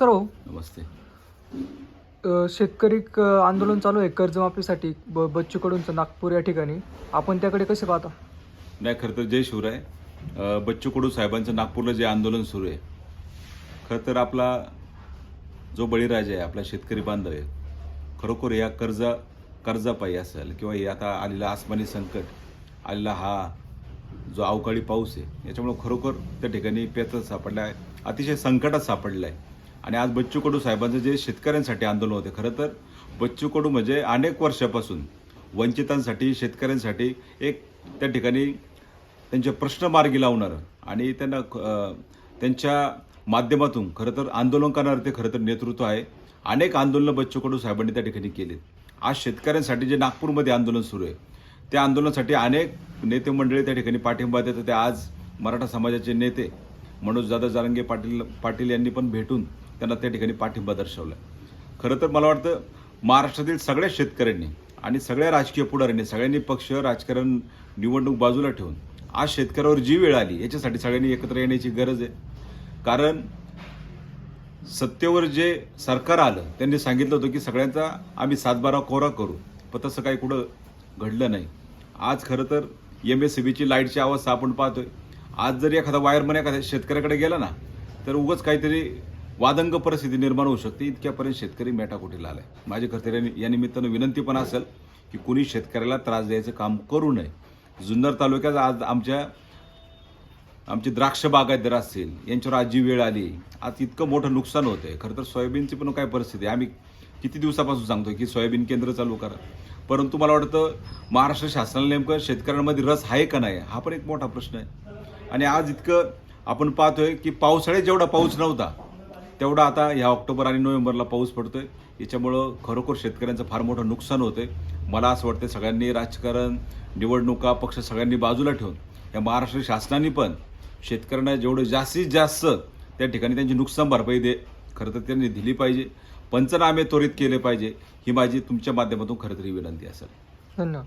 नमस्कार भाऊ नमस्ते. अ, शेतकरी क- आंदोलन चालू आहे कर्जमाफीसाठी ब बच्चू कडूंचं नागपूर या ठिकाणी. आपण त्याकडे कसे पाहता? नाही खरं तर जय शिवराय. अ, बच्चू कडू साहेबांचं नागपूरला जे आंदोलन सुरू आहे खरं तर आपला जो बळीराजा आहे आपला शेतकरी बांधव आहे खरोखर या कर्ज कर्जापायी असेल किंवा हे आता आलेला आसमानी संकट आलेला हा जो अवकाळी पाऊस आहे याच्यामुळे खरोखर त्या ठिकाणी पेचत सापडला आहे अतिशय संकटात सापडलं आहे आणि आज बच्चू कडू साहेबांचं जे शेतकऱ्यांसाठी आंदोलन होते खरं तर बच्चू कडू म्हणजे अनेक वर्षापासून वंचितांसाठी शेतकऱ्यांसाठी एक त्या ठिकाणी त्यांचे प्रश्न मार्गी लावणारं आणि त्यांना त्यांच्या माध्यमातून खरं तर आंदोलन करणारं ते खरं तर नेतृत्व आहे. अनेक आंदोलनं बच्चू कडू साहेबांनी त्या ठिकाणी केलीत. आज शेतकऱ्यांसाठी जे नागपूरमध्ये आंदोलन सुरू आहे त्या आंदोलनासाठी अनेक नेते मंडळी त्या ठिकाणी पाठिंबा देतात. ते आज मराठा समाजाचे नेते मनोज दादा जारंगे पाटील पाटील यांनी पण भेटून त्यांना त्या ठिकाणी पाठिंबा दर्शवला खरं तर मला वाटतं महाराष्ट्रातील सगळ्या शेतकऱ्यांनी आणि सगळ्या राजकीय पुढाऱ्यांनी सगळ्यांनी पक्ष राजकारण निवडणूक बाजूला ठेवून आज शेतकऱ्यावर जी वेळ आली याच्यासाठी सगळ्यांनी एकत्र येण्याची गरज आहे. कारण सत्तेवर जे सरकार आलं त्यांनी सांगितलं होतं की सगळ्यांचा आम्ही सातबारा कोरा करू पण तसं काही कुठं घडलं नाही. आज खरं तर एम एस सी बीची लाईटची अवस्था आपण पाहतोय. आज जर एखादा वायरमन एखाद्या शेतकऱ्याकडे गेला ना तर उगाच काहीतरी वादंग परिस्थिती निर्माण होऊ शकते. इतक्यापर्यंत शेतकरी मेटाकुटीला आलाय? माझी खरं या- निमित्तानं विनंती पण असेल की कुणी शेतकऱ्याला त्रास द्यायचं काम करू नये. जुन्नर तालुक्यात आज आमच्या आमचे द्राक्ष बागायतदार असतील यांच्यावर आज जी वेळ आली आज इतकं मोठं नुकसान होतंय. खरं तर सोयाबीनची पण काय परिस्थिती आहे? आम्ही किती दिवसापासून सांगतोय की सोयाबीन केंद्र चालू करा. परंतु मला वाटतं महाराष्ट्र शासनाला नेमकं शेतकऱ्यांमध्ये रस आहे का नाही हा पण एक मोठा प्रश्न आहे. आणि आज इतकं आपण पाहतोय की पावसाळ्यात जेवढा पाऊस नव्हता तेवढा आता ह्या ऑक्टोबर आणि नोव्हेंबरला पाऊस पडतोय. याच्यामुळं खरोखर शेतकऱ्यांचं फार मोठं नुकसान होतंय. मला असं वाटतं सगळ्यांनी राजकारण निवडणुका पक्ष सगळ्यांनी बाजूला ठेवून या महाराष्ट्र शासनाने पण शेतकऱ्यांना जेवढं जास्तीत जास्त त्या ठिकाणी त्यांची नुकसान भरपाई दे खरं तर त्यांनी दिली पाहिजे. पंचनामे त्वरित केले पाहिजे. ही माझी तुमच्या माध्यमातून खरं तरी विनंती असेल. धन्यवाद.